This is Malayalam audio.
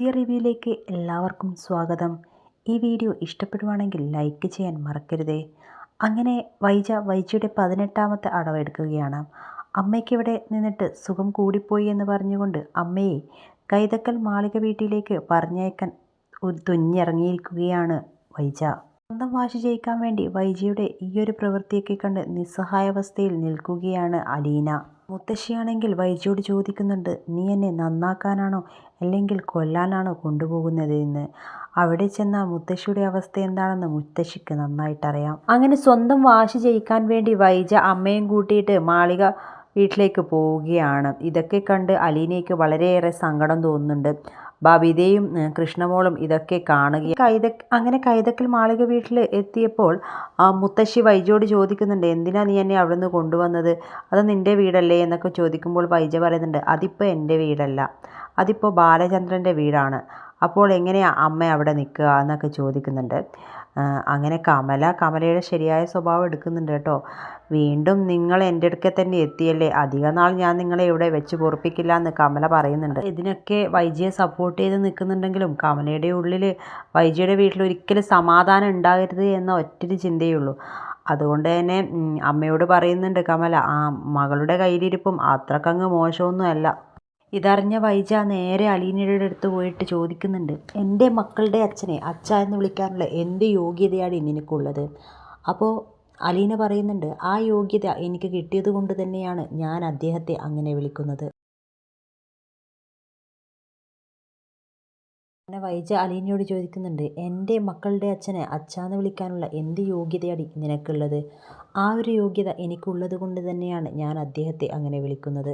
പുതിയ റിവ്യൂയിലേക്ക് എല്ലാവർക്കും സ്വാഗതം. ഈ വീഡിയോ ഇഷ്ടപ്പെടുവാണെങ്കിൽ ലൈക്ക് ചെയ്യാൻ മറക്കരുതേ. അങ്ങനെ വൈജ വൈജയുടെ പതിനെട്ടാമത്തെ അടവെടുക്കുകയാണ് അമ്മയ്ക്കിവിടെ നിന്നിട്ട് സുഖം കൂടിപ്പോയി എന്ന് പറഞ്ഞുകൊണ്ട് അമ്മയെ കൈതക്കൽ മാളിക വീട്ടിലേക്ക് പറഞ്ഞയക്കാൻ തുഞ്ഞിറങ്ങിയിരിക്കുകയാണ് വൈജ. സ്വന്തം വാശി ജയിക്കാൻ വേണ്ടി വൈജയുടെ ഈയൊരു പ്രവൃത്തിയൊക്കെ കണ്ട് നിസ്സഹായാവസ്ഥയിൽ നിൽക്കുകയാണ് അലീന. മുത്തശ്ശിയാണെങ്കിൽ വൈജയോട് ചോദിക്കുന്നുണ്ട് നീ എന്നെ നന്നാക്കാനാണോ അല്ലെങ്കിൽ കൊല്ലാനാണോ കൊണ്ടുപോകുന്നത് എന്ന്? അവിടെ ചെന്ന മുത്തശ്ശിയുടെ അവസ്ഥ എന്താണെന്ന് മുത്തശ്ശിക്ക് നന്നായിട്ടറിയാം. അങ്ങനെ സ്വന്തം വാശി ജയിക്കാൻ വേണ്ടി വൈജ അമ്മയും കൂട്ടിയിട്ട് മാളിക വീട്ടിലേക്ക് പോവുകയാണ്. ഇതൊക്കെ കണ്ട് അലീനയ്ക്ക് വളരെയേറെ സങ്കടം തോന്നുന്നുണ്ട്. ബബിതയും കൃഷ്ണമോളും ഇതൊക്കെ കാണുക. കൈത അങ്ങനെ കൈതക്കൽ മാളിക വീട്ടിൽ എത്തിയപ്പോൾ ആ മുത്തശ്ശി വൈജയോട് ചോദിക്കുന്നുണ്ട് എന്തിനാ നീ എന്നെ അവിടെ നിന്ന് കൊണ്ടുവന്നത്? അത് നിന്റെ വീടല്ലേ? എന്നൊക്കെ ചോദിക്കുമ്പോൾ വൈജ പറയുന്നുണ്ട് അതിപ്പോൾ എന്റെ വീടല്ല. അതിപ്പോൾ ബാലചന്ദ്രന്റെ വീടാണ്. അപ്പോൾ എങ്ങനെയാണ് അമ്മ അവിടെ നിൽക്കുക? എന്നൊക്കെ ചോദിക്കുന്നുണ്ട്. അങ്ങനെ കമല കമലയുടെ ശരിയായ സ്വഭാവം എടുക്കുന്നുണ്ട് കേട്ടോ. വീണ്ടും നിങ്ങൾ എന്റെ അടുക്കെ തന്നെ എത്തിയല്ലേ? അധിക നാൾ ഞാൻ നിങ്ങളെ ഇവിടെ വെച്ച് പൊറപ്പിക്കില്ല എന്ന് കമല പറയുന്നുണ്ട്. ഇതിനൊക്കെ വൈജിയെ സപ്പോർട്ട് ചെയ്ത് നിൽക്കുന്നുണ്ടെങ്കിലും കമലയുടെ ഉള്ളിൽ വൈജിയുടെ വീട്ടിൽ ഒരിക്കലും സമാധാനം ഉണ്ടാകരുത് എന്ന ഒറ്റൊരു ചിന്തയുള്ളൂ അതുകൊണ്ട് തന്നെ അമ്മയോട് പറയുന്നുണ്ട് കമല ആ മകളുടെ കയ്യിലിരിപ്പും അത്രക്കങ്ങ് മോശമൊന്നുമല്ല. ഇതറിഞ്ഞ വൈജ നേരെ അലീനയുടെ അടുത്ത് പോയിട്ട് ചോദിക്കുന്നുണ്ട് എന്റെ മക്കളുടെ അച്ഛനെ അച്ഛ എന്ന് വിളിക്കാനുള്ള എന്ത് യോഗ്യതയാണ് നിനക്കുള്ളത്? അപ്പോൾ അലീന പറയുന്നുണ്ട് ആ യോഗ്യത എനിക്ക് കിട്ടിയത് കൊണ്ട് തന്നെയാണ് ഞാൻ അദ്ദേഹത്തെ അങ്ങനെ വിളിക്കുന്നത്. അങ്ങനെ വൈജ അലീനയോട് ചോദിക്കുന്നുണ്ട് എന്റെ മക്കളുടെ അച്ഛനെ അച്ഛാന്ന് വിളിക്കാനുള്ള എന്ത് യോഗ്യതയാണ് നിനക്കുള്ളത്? ആ ഒരു യോഗ്യത എനിക്കുള്ളത് കൊണ്ട് തന്നെയാണ് ഞാൻ അദ്ദേഹത്തെ അങ്ങനെ വിളിക്കുന്നത്.